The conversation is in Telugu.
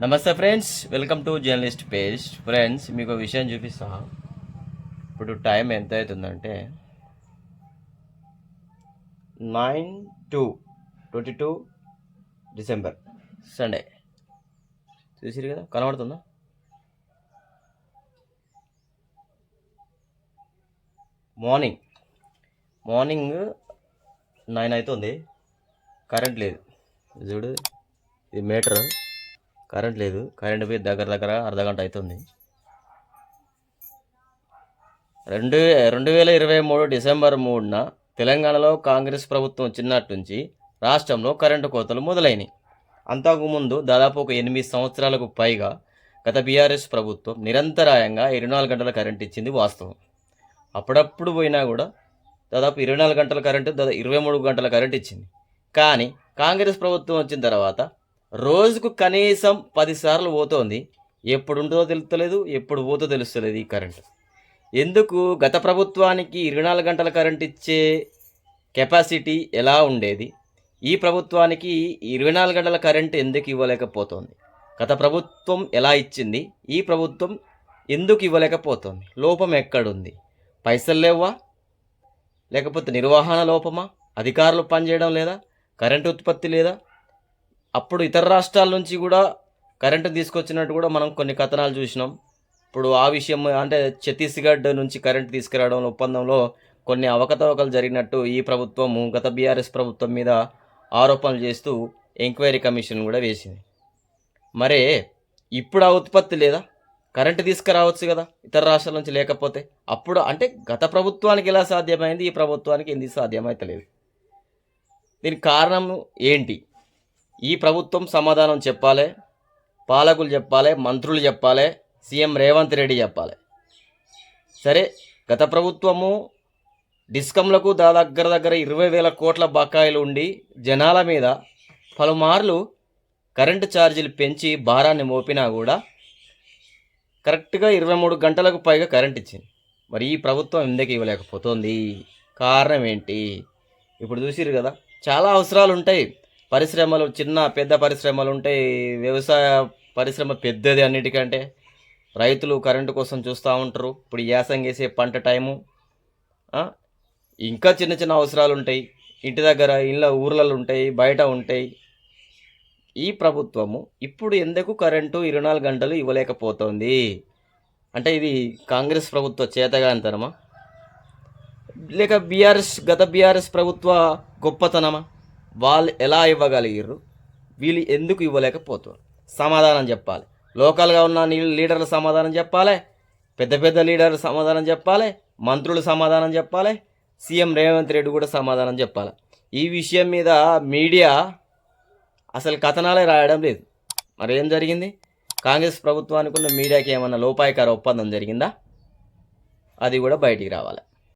నమస్తే friends welcome to journalist page. Friends మీకు విషయం చూపిస్తా. ఇప్పుడు టైం ఎంత అవుతుందంటే nine two twenty two December. Sunday. చూసిరు కదా కనబడుతుందా? మార్నింగ్. మార్నింగ్ నైన్ అవుతుంది. కరెంట్ లేదు. చూడు ఇది మీటర్. కరెంట్ లేదు. కరెంట్ పోయి దగ్గర దగ్గర అర్ధ గంట అవుతుంది రెండు రెండు వేల ఇరవై మూడు డిసెంబర్ మూడున తెలంగాణలో కాంగ్రెస్ ప్రభుత్వం వచ్చినట్టు నుంచి రాష్ట్రంలో కరెంటు కోతలు మొదలైనవి అంతకుముందు దాదాపు ఒక ఎనిమిది సంవత్సరాలకు పైగా గత బీఆర్ఎస్ ప్రభుత్వం నిరంతరాయంగా ఇరవై నాలుగు గంటల కరెంట్ ఇచ్చింది వాస్తవం. అప్పుడప్పుడు పోయినా కూడా దాదాపు ఇరవై నాలుగు గంటల కరెంటు దాదాపు ఇరవై మూడు గంటల కరెంట్ ఇచ్చింది. కానీ కాంగ్రెస్ ప్రభుత్వం వచ్చిన తర్వాత రోజుకు కనీసం పదిసార్లు పోతోంది. ఎప్పుడు ఉంటుందో తెలుస్తలేదు ఎప్పుడు పోతో తెలుస్తలేదు ఈ కరెంటు. ఎందుకు? గత ప్రభుత్వానికి ఇరవై నాలుగు గంటల కరెంట్ ఇచ్చే కెపాసిటీ ఎలా ఉండేది? ఈ ప్రభుత్వానికి ఇరవై నాలుగు గంటల కరెంట్ ఎందుకు ఇవ్వలేకపోతోంది? గత ప్రభుత్వం ఎలా ఇచ్చింది? ఈ ప్రభుత్వం ఎందుకు ఇవ్వలేకపోతోంది? లోపం ఎక్కడుంది? పైసలు లేవా లేకపోతే నిర్వహణ లోపమా? అధికారులు పనిచేయడం లేదా? కరెంటు ఉత్పత్తి లేదా? అప్పుడు ఇతర రాష్ట్రాల నుంచి కూడా కరెంటు తీసుకొచ్చినట్టు కూడా మనం కొన్ని కథనాలు చూసినాం. ఇప్పుడు ఆ విషయం అంటే ఛత్తీస్గఢ్ నుంచి కరెంటు తీసుకురావడం ఒప్పందంలో కొన్ని అవకతవకలు జరిగినట్టు ఈ ప్రభుత్వము గత బీఆర్ఎస్ ప్రభుత్వం మీద ఆరోపణలు చేస్తూ ఎంక్వైరీ కమిషన్ కూడా వేసింది. మరే ఇప్పుడు ఆ ఉత్పత్తి లేదా? కరెంటు తీసుకురావచ్చు కదా ఇతర రాష్ట్రాల నుంచి లేకపోతే. అప్పుడు అంటే గత ప్రభుత్వానికి ఎలా సాధ్యమైంది? ఈ ప్రభుత్వానికి ఎందుకు సాధ్యమైతలేదు? దీనికి కారణం ఏంటి? ఈ ప్రభుత్వం సమాధానం చెప్పాలి పాలకులు చెప్పాలి మంత్రులు చెప్పాలి సీఎం రేవంత్ రెడ్డి చెప్పాలి. సరే గత ప్రభుత్వము డిస్కంలకు దా దగ్గర దగ్గర ఇరవై వేల కోట్ల బకాయిలు ఉండి జనాల మీద పలుమార్లు కరెంటు ఛార్జీలు పెంచి భారాన్ని మోపినా కూడా కరెక్ట్గా ఇరవై మూడు గంటలకు పైగా కరెంట్ ఇచ్చింది. మరి ఈ ప్రభుత్వం ఎందుకు ఇవ్వలేకపోతుంది? కారణం ఏంటి? ఇప్పుడు చూసిరు కదా చాలా అవసరాలు ఉంటాయి. పరిశ్రమలు చిన్న పెద్ద పరిశ్రమలు ఉంటాయి వ్యవసాయ పరిశ్రమ పెద్దది అన్నిటికంటే. రైతులు కరెంటు కోసం చూస్తూ ఉంటారు. ఇప్పుడు యాసంగి వేసే పంట టైము ఇంకా చిన్న చిన్న అవసరాలు ఉంటాయి. ఇంటి దగ్గర ఇళ్ళ ఊర్లలో ఉంటాయి బయట ఉంటాయి. ఈ ప్రభుత్వము ఇప్పుడు ఎందుకు కరెంటు ఇరవై నాలుగు గంటలు ఇవ్వలేకపోతుంది? అంటే ఇది కాంగ్రెస్ ప్రభుత్వ చేతగాంతనమా లేక బీఆర్ఎస్ గత బీఆర్ఎస్ ప్రభుత్వ గొప్పతనమా? వాళ్ళు ఎలా ఇవ్వగలిగారు వీళ్ళు ఎందుకు ఇవ్వలేకపోతారు సమాధానం చెప్పాలి. లోకల్గా ఉన్న లీడర్లు సమాధానం చెప్పాలి? పెద్ద పెద్ద లీడర్లు సమాధానం చెప్పాలి? మంత్రులు సమాధానం చెప్పాలి? సీఎం రేవంత్ రెడ్డి కూడా సమాధానం చెప్పాలి. ఈ విషయం మీద మీడియా అసలు కథనాలే రాయడం లేదు. మరి ఏం జరిగింది? కాంగ్రెస్ ప్రభుత్వానికి ఉన్న మీడియాకి ఏమన్నా లోపాయకార ఒప్పందం జరిగిందా? అది కూడా బయటికి రావాలి.